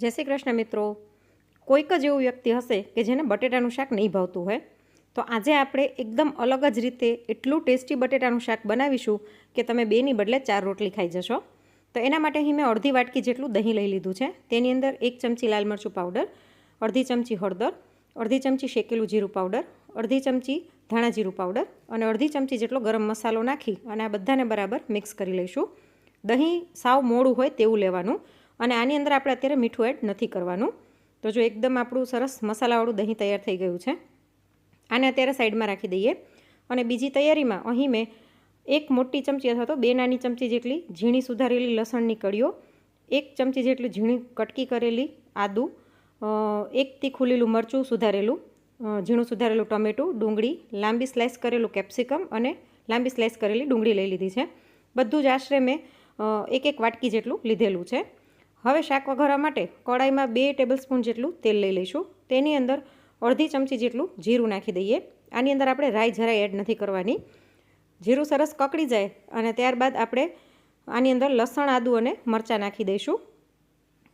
જય શ્રી કૃષ્ણ મિત્રો. કોઈક જ એવું વ્યક્તિ હશે કે જેને બટેટાનું શાક નહીં ભાવતું હોય, તો આજે આપણે એકદમ અલગ જ રીતે એટલું ટેસ્ટી બટેટાનું શાક બનાવીશું કે તમે બેની બદલે ચાર રોટલી ખાઈ જશો. તો એના માટે અહીં મેં અડધી વાટકી જેટલું દહીં લઈ લીધું છે. તેની અંદર એક ચમચી લાલ મરચું પાવડર, અડધી ચમચી હળદર, અડધી ચમચી શેકેલું જીરું પાવડર, અડધી ચમચી ધાણા જીરું પાવડર અને અડધી ચમચી જેટલો ગરમ મસાલો નાખી અને આ બધાને બરાબર મિક્સ કરી લઈશું. દહીં સાવ મોડું હોય તેવું લેવાનું. અને આની અંદર આપણે અત્યારે મીઠું એડ નથી કરવાનું. તો જો એકદમ આપણું સરસ મસાલાવાળું દહીં તૈયાર થઈ ગયું છે, આને અત્યારે સાઈડમાં રાખી દઈએ. અને બીજી તૈયારીમાં અહીં મેં એક મોટી ચમચી અથવા તો બે નાની ચમચી જેટલી ઝીણી સુધારેલી લસણની કળીઓ, એક ચમચી જેટલી ઝીણી કટકી કરેલી આદું એક તીખું મરચું સુધારેલું ઝીણું સુધારેલું ટમેટું, ડુંગળી, લાંબી સ્લાઇસ કરેલું કેપ્સિકમ અને લાંબી સ્લાઇસ કરેલી ડુંગળી લઈ લીધી છે. બધું જ આશરે મેં એક એક વાટકી જેટલું લીધેલું છે. હવે શાક વઘારવા માટે કડાઈમાં બે ટેબલ સ્પૂન જેટલું તેલ લઈ લઈશું. તેની અંદર અડધી ચમચી જેટલું જીરું નાખી દઈએ. આની અંદર આપણે રાઈ જરાય એડ નથી કરવાની. જીરું સરસ કકડી જાય અને ત્યારબાદ આપણે આની અંદર લસણ, આદું અને મરચાં નાખી દઈશું.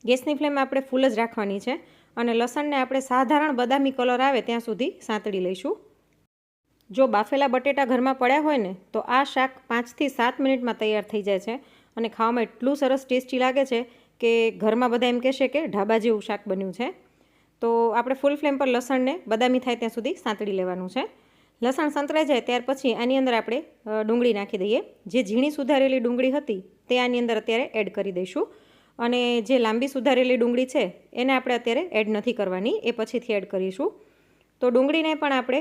ગેસની ફ્લેમ આપણે ફૂલ જ રાખવાની છે અને લસણને આપણે સાધારણ બદામી કલર આવે ત્યાં સુધી સાંતળી લઈશું. જો બાફેલા બટેટા ઘરમાં પડ્યા હોય ને, તો આ શાક પાંચથી સાત મિનિટમાં તૈયાર થઈ જાય છે અને ખાવામાં એટલું સરસ ટેસ્ટી લાગે છે કે ઘરમાં બધા એમ કહેશે કે ઢાબા જેવું શાક બન્યું છે. તો આપણે ફૂલ ફ્લેમ પર લસણને બદામી થાય ત્યાં સુધી સાંતળી લેવાનું છે. લસણ સંતરાઈ જાય ત્યાર પછી આની અંદર આપણે ડુંગળી નાખી દઈએ. જે ઝીણી સુધારેલી ડુંગળી હતી તે આની અંદર અત્યારે એડ કરી દઈશું. અને જે લાંબી સુધારેલી ડુંગળી છે એને આપણે અત્યારે એડ નથી કરવાની, એ પછીથી એડ કરીશું. તો ડુંગળીને પણ આપણે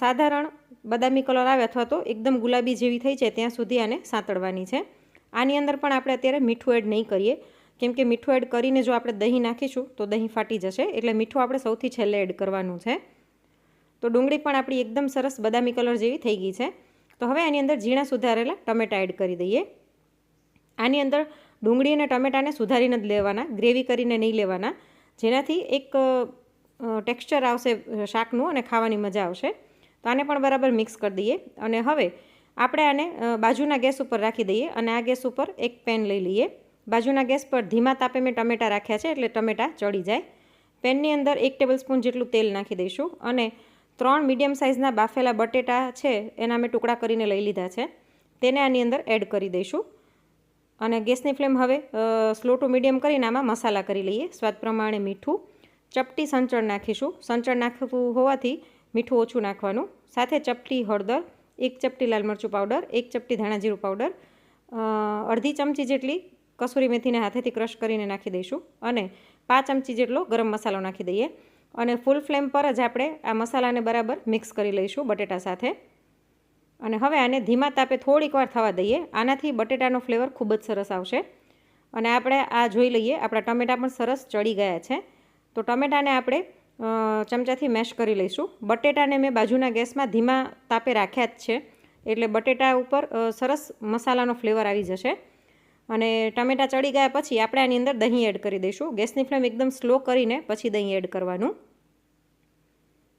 સાધારણ બદામી કલર આવે અથવા તો એકદમ ગુલાબી જેવી થઈ જાય ત્યાં સુધી આને સાંતળવાની છે. આની અંદર પણ આપણે અત્યારે મીઠું એડ નહીં કરીએ. કેમ કે મીઠું એડ કરીને જો આપણે દહીં નાખીશું, તો દહીં ફાટી જશે. એટલે મીઠું આપણે સૌથી છેલ્લે એડ કરવાનું છે. તો ડુંગળી પણ આપણી એકદમ સરસ બદામી કલર જેવી થઈ ગઈ છે. તો હવે આની અંદર ઝીણા સુધારેલા ટમેટાં એડ કરી દઈએ. આની અંદર ડુંગળી અને ટમેટાને સુધારીને જ લેવાના, ગ્રેવી કરીને નહીં લેવાના. જેનાથી એક ટેક્સચર આવશે શાકનું અને ખાવાની મજા આવશે. તો આને પણ બરાબર મિક્સ કરી દઈએ. અને હવે આપણે આને બાજુના ગેસ ઉપર રાખી દઈએ અને આ ગેસ ઉપર એક પેન લઈ લઈએ. બાજુના ગેસ પર ધીમા તાપે મેં ટમેટાં રાખ્યા છે એટલે ટમેટાં ચડી જાય. પેનની અંદર એક ટેબલ સ્પૂન જેટલું તેલ નાખી દઈશું અને ત્રણ મીડિયમ સાઇઝના બાફેલા બટેટા છે એના મેં ટુકડા કરીને લઈ લીધા છે. તેને આની અંદર એડ કરી દઈશું. અને ગેસની ફ્લેમ હવે સ્લો ટુ મીડિયમ કરીને આમાં મસાલા કરી લઈએ. સ્વાદ પ્રમાણે મીઠું. ચપટી સંચળ નાખીશું. સંચળ નાખવું હોવાથી મીઠું ઓછું નાખવાનું. સાથે ચપટી હળદર, એક ચપટી લાલ મરચું પાવડર, એક ચપટી ધાણા જીરું પાવડર અડધી ચમચી જેટલી કસૂરી મેથીને હાથેથી ક્રશ કરીને નાખી દઈશું અને પાંચ ચમચી જેટલો ગરમ મસાલો નાખી દઈએ. અને ફૂલ ફ્લેમ પર જ આપણે આ મસાલાને બરાબર મિક્સ કરી લઈશું બટેટા સાથે. અને હવે આને ધીમા તાપે થોડીક વાર થવા દઈએ. આનાથી બટેટાનો ફ્લેવર ખૂબ જ સરસ આવશે. અને આપણે આ જોઈ લઈએ, આપણા ટમેટાં પણ સરસ ચડી ગયા છે. તો ટમેટાને આપણે ચમચાથી મેશ કરી લઈશું. બટેટાને મેં બાજુના ગેસમાં ધીમા તાપે રાખ્યા જ છે. એટલે બટેટા ઉપર સરસ મસાલાનો ફ્લેવર આવી જશે. અને ટમેટાં ચડી ગયા પછી આપણે આની અંદર દહીં એડ કરી દઈશું. ગેસની ફ્લેમ એકદમ સ્લો કરીને પછી દહીં એડ કરવાનું.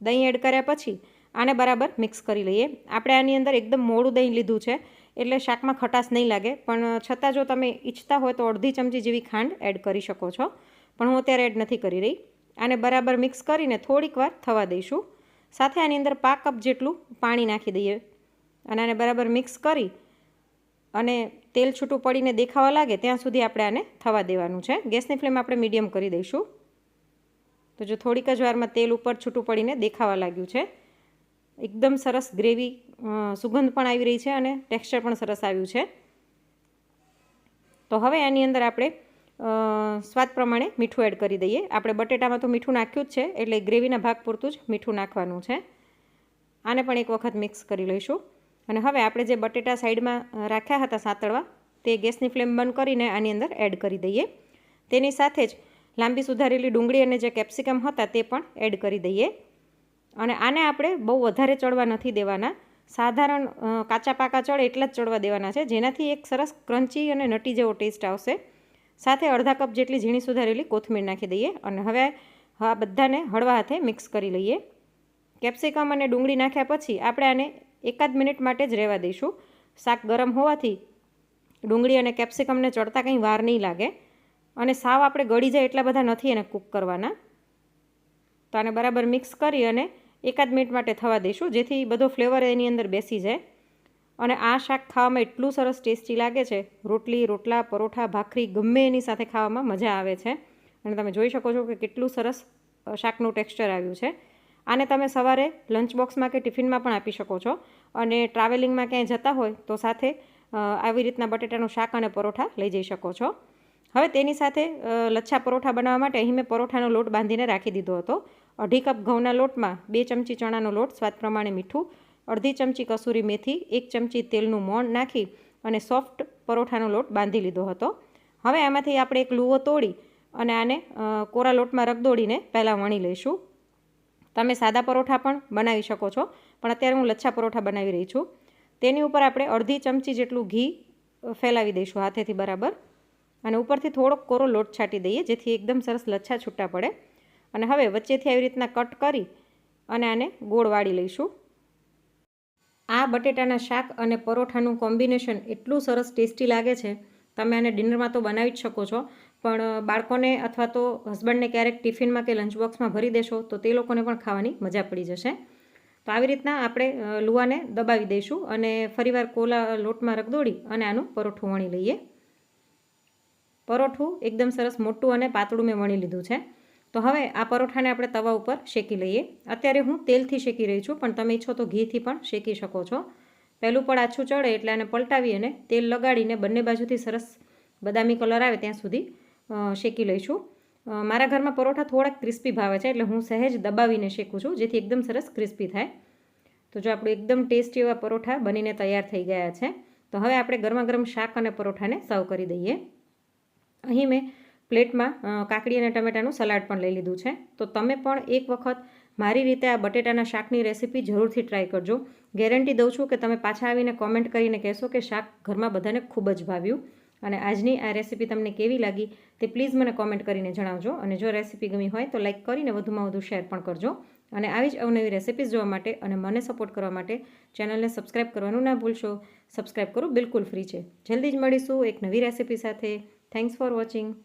દહીં એડ કર્યા પછી આને બરાબર મિક્સ કરી લઈએ. આપણે આની અંદર એકદમ મોડું દહીં લીધું છે, એટલે શાકમાં ખટાશ નહીં લાગે. પણ છતાં જો તમે ઈચ્છતા હોય તો અડધી ચમચી જેવી ખાંડ એડ કરી શકો છો. પણ હું અત્યારે એડ નથી કરી રહી. આને બરાબર મિક્સ કરીને થોડીક વાર થવા દઈશું. સાથે આની અંદર પાક કપ જેટલું પાણી નાખી દઈએ. અને આને બરાબર મિક્સ કરી અને તેલ છૂટું પડીને દેખાવા લાગે, ત્યાં સુધી આપણે આને થવા દેવાનું છે. ગેસની ફ્લેમ આપણે મીડિયમ કરી દઈશું. તો જો થોડીક જ વારમાં તેલ ઉપર છૂટું પડીને દેખાવા લાગ્યું છે. એકદમ સરસ ગ્રેવી સુગંધ પણ આવી રહી છે અને ટેક્સચર પણ સરસ આવ્યું છે. તો હવે આની અંદર આપણે સ્વાદ પ્રમાણે મીઠું એડ કરી દઈએ. આપણે બટેટામાં તો મીઠું નાખ્યું જ છે, એટલે ગ્રેવીના ભાગ પૂરતું જ મીઠું નાખવાનું છે. આને પણ એક વખત મિક્સ કરી લઈશું. અને હવે આપણે જે બટેટા સાઈડમાં રાખ્યા હતા સાતળવા, તે ગેસની ફ્લેમ બંધ કરીને આની અંદર એડ કરી દઈએ. તેની સાથે જ લાંબી સુધારેલી ડુંગળી અને જે કેપ્સિકમ હતા તે પણ એડ કરી દઈએ. અને આને આપણે બહુ વધારે ચડવા નથી દેવાના. સાધારણ કાચા પાકા ચડે એટલા જ ચડવા દેવાના છે, જેનાથી એક સરસ ક્રન્ચી અને નટી જેવો ટેસ્ટ આવશે. સાથે અડધા કપ જેટલી ઝીણી સુધારેલી કોથમીર નાખી દઈએ અને હવે આ બધાને હળવા હાથે મિક્સ કરી લઈએ. કેપ્સિકમ અને ડુંગળી નાખ્યા પછી આપણે આને એકાદ મિનિટ માટે જ રહેવા દઈશું. શાક ગરમ હોવાથી ડુંગળી અને કેપ્સિકમને ચડતા કંઈ વાર નહીં લાગે. અને સાવ આપણે ગળી જાય એટલા બધા નથી એને કૂક કરવાના. તો આને બરાબર મિક્સ કરી અને એકાદ મિનિટ માટે થવા દઈશું, જેથી બધો ફ્લેવર એની અંદર બેસી જાય. અને આ શાક ખાવામાં એટલું સરસ ટેસ્ટી લાગે છે. રોટલી, રોટલા, પરોઠા, ભાખરી ગમે એની સાથે ખાવામાં મજા આવે છે. અને તમે જોઈ શકો છો કે કેટલું સરસ શાકનું ટેક્સચર આવ્યું છે. આને તમે સવારે લંચ બોક્સમાં કે ટિફિનમાં પણ આપી શકો છો. અને ટ્રાવેલિંગમાં ક્યાંય જતા હોય તો સાથે આવી રીતના બટેટાનું શાક અને પરોઠા લઈ જઈ શકો છો. હવે તેની સાથે લચ્છા પરોઠા બનાવવા માટે અહીં મેં પરોઠાનો લોટ બાંધીને રાખી દીધો હતો. અઢી કપ ઘઉંના લોટમાં બે ચમચી ચણાનો લોટ, સ્વાદ પ્રમાણે મીઠું, અડધી ચમચી કસૂરી મેથી, એક ચમચી તેલનું મોણ નાખી અને સોફ્ટ પરોઠાનો લોટ બાંધી લીધો હતો. હવે આમાંથી આપણે એક લૂવો તોડી અને આને કોરા લોટમાં રગદોડીને પહેલાં વણી લઈશું. તમે સાદા પરોઠા પણ બનાવી શકો છો. પણ અત્યારે હું લચ્છા પરોઠા બનાવી રહી છું. તેની ઉપર આપણે અડધી ચમચી જેટલું ઘી ફેલાવી દઈશું હાથેથી બરાબર. અને ઉપરથી થોડોક કોરો લોટ છાંટી દઈએ, જેથી એકદમ સરસ લચ્છા છૂટા પડે. અને હવે વચ્ચેથી આવી રીતના કટ કરી અને આને ગોળ વાળી લઈશું. આ બટેટાના શાક અને પરોઠાનું કોમ્બિનેશન એટલું સરસ ટેસ્ટી લાગે છે. તમે આને ડિનરમાં તો બનાવી જ શકો છો. પણ બાળકોને અથવા તો હસબન્ડને ક્યારેક ટિફિનમાં કે લંચ બોક્સમાં ભરી દેશો, તો તે લોકોને પણ ખાવાની મજા પડી જશે. તો આવી રીતના આપણે લુવાને દબાવી દઈશું અને ફરીવાર કોલા લોટમાં રગદોડી અને આનું પરોઠું વણી લઈએ. પરોઠું એકદમ સરસ મોટું અને પાતળું મેં વણી લીધું છે. તો હવે આ પરોઠાને આપણે તવા ઉપર શેકી લઈએ. અત્યારે હું તેલથી શેકી રહી છું, પણ તમે ઈચ્છો તો ઘીથી પણ શેકી શકો છો. પહેલું પણ આછું ચડે એટલે આને પલટાવી અને તેલ લગાડીને બંને બાજુથી સરસ બદામી કલર આવે ત્યાં સુધી શેકી લઈશું. મારા ઘરમાં પરોઠા થોડાક ક્રિસ્પી ભાવે છે એટલે હું સહેજ દબાવીને શેકું છું, જેથી એકદમ સરસ ક્રિસ્પી થાય. તો જો આપણું એકદમ ટેસ્ટી એવા પરોઠા બનીને તૈયાર થઈ ગયા છે, તો હવે આપણે ગરમા ગરમ શાક અને પરોઠાને સર્વ કરી દઈએ. અહીં મેં પ્લેટમાં કાકડી અને ટમેટાનું સલાડ પણ લઈ લીધું છે. તો તમે પણ એક વખત મારી રીતે આ બટેટાના શાકની રેસીપી જરૂરથી ટ્રાય કરજો. ગેરંટી દઉં છું કે તમે પાછા આવીને કોમેન્ટ કરીને કહેશો કે શાક ઘરમાં બધાને ખૂબ જ ભાવ્યું. અને આજની આ રેસીપી તમને કેવી લાગી તે પ્લીઝ મને કોમેન્ટ કરીને જણાવજો. અને જો રેસીપી ગમી હોય તો લાઇક કરીને વધુમાં વધુ શેર પણ કરજો. અને આવી જ અવનવી રેસીપીઝ જોવા માટે અને મને સપોર્ટ કરવા માટે ચેનલને સબસ્ક્રાઇબ કરવાનું ના ભૂલશો. સબસ્ક્રાઇબ કરવું બિલકુલ ફ્રી છે. જલ્દી જ મળીશું એક નવી રેસીપી સાથે. Thanks for watching